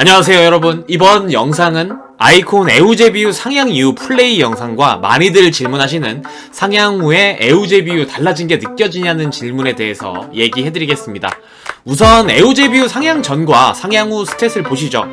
안녕하세요 여러분. 이번 영상은 아이콘 에우제비유 상향 이후 플레이 영상과 많이들 질문하시는 상향 후에 에우제비유 달라진 게 느껴지냐는 질문에 대해서 얘기해드리겠습니다. 우선 에우제비유 상향 전과 상향 후 스탯을 보시죠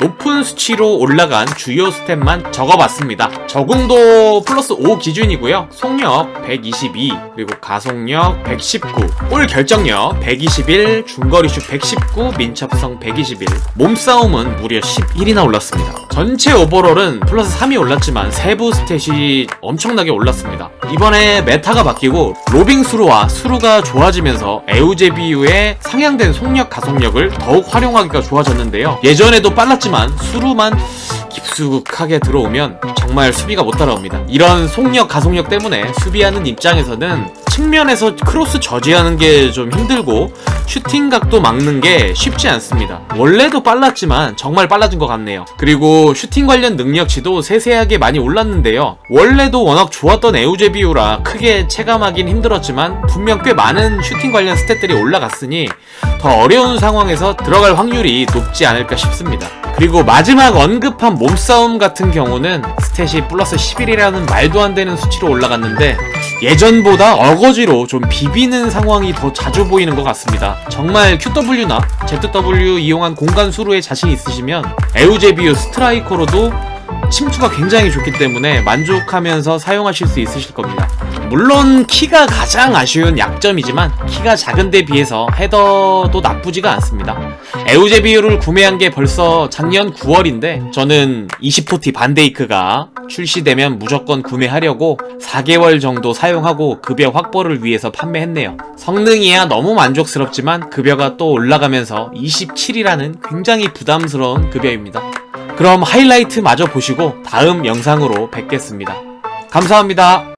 높은 수치로 올라간 주요 스탯만 적어봤습니다. 적응도 플러스 5 기준이고요. 속력 122 그리고 가속력 119볼 결정력 121 중거리슛 119 민첩성 121 몸싸움은 무려 11이나 올랐습니다. 전체 오버롤은 플러스 3이 올랐지만 세부 스탯이 엄청나게 올랐습니다. 이번에 메타가 바뀌고 로빙 수루와 수루가 좋아지면서 에우제비유의 상향된 속력 가속력을 더욱 활용하기가 좋아졌는데요. 예전에도 빨랐지만 수루만 깊숙하게 들어오면 정말 수비가 못 따라옵니다. 이런 속력, 가속력 때문에 수비하는 입장에서는 측면에서 크로스 저지하는 게 좀 힘들고 슈팅 각도 막는 게 쉽지 않습니다. 원래도 빨랐지만 정말 빨라진 것 같네요. 그리고 슈팅 관련 능력치도 세세하게 많이 올랐는데요. 원래도 워낙 좋았던 에우제비우라 크게 체감하긴 힘들었지만 분명 꽤 많은 슈팅 관련 스탯들이 올라갔으니 더 어려운 상황에서 들어갈 확률이 높지 않을까 싶습니다. 그리고 마지막 언급한 몸싸움 같은 경우는 스탯이 플러스 11이라는 말도 안 되는 수치로 올라갔는데 예전보다 어거지로 좀 비비는 상황이 더 자주 보이는 것 같습니다. 정말 QW나 ZW 이용한 공간 수루에 자신 있으시면 에우제비오 스트라이커로도 침투가 굉장히 좋기 때문에 만족하면서 사용하실 수 있으실 겁니다. 물론 키가 가장 아쉬운 약점이지만 키가 작은 데 비해서 헤더도 나쁘지가 않습니다. 에우제비유를 구매한 게 벌써 작년 9월인데 저는 20포티 반데이크가 출시되면 무조건 구매하려고 4개월 정도 사용하고 급여 확보를 위해서 판매했네요. 성능이야 너무 만족스럽지만 급여가 또 올라가면서 27이라는 굉장히 부담스러운 급여입니다. 그럼 하이라이트 마저 보시고 다음 영상으로 뵙겠습니다. 감사합니다.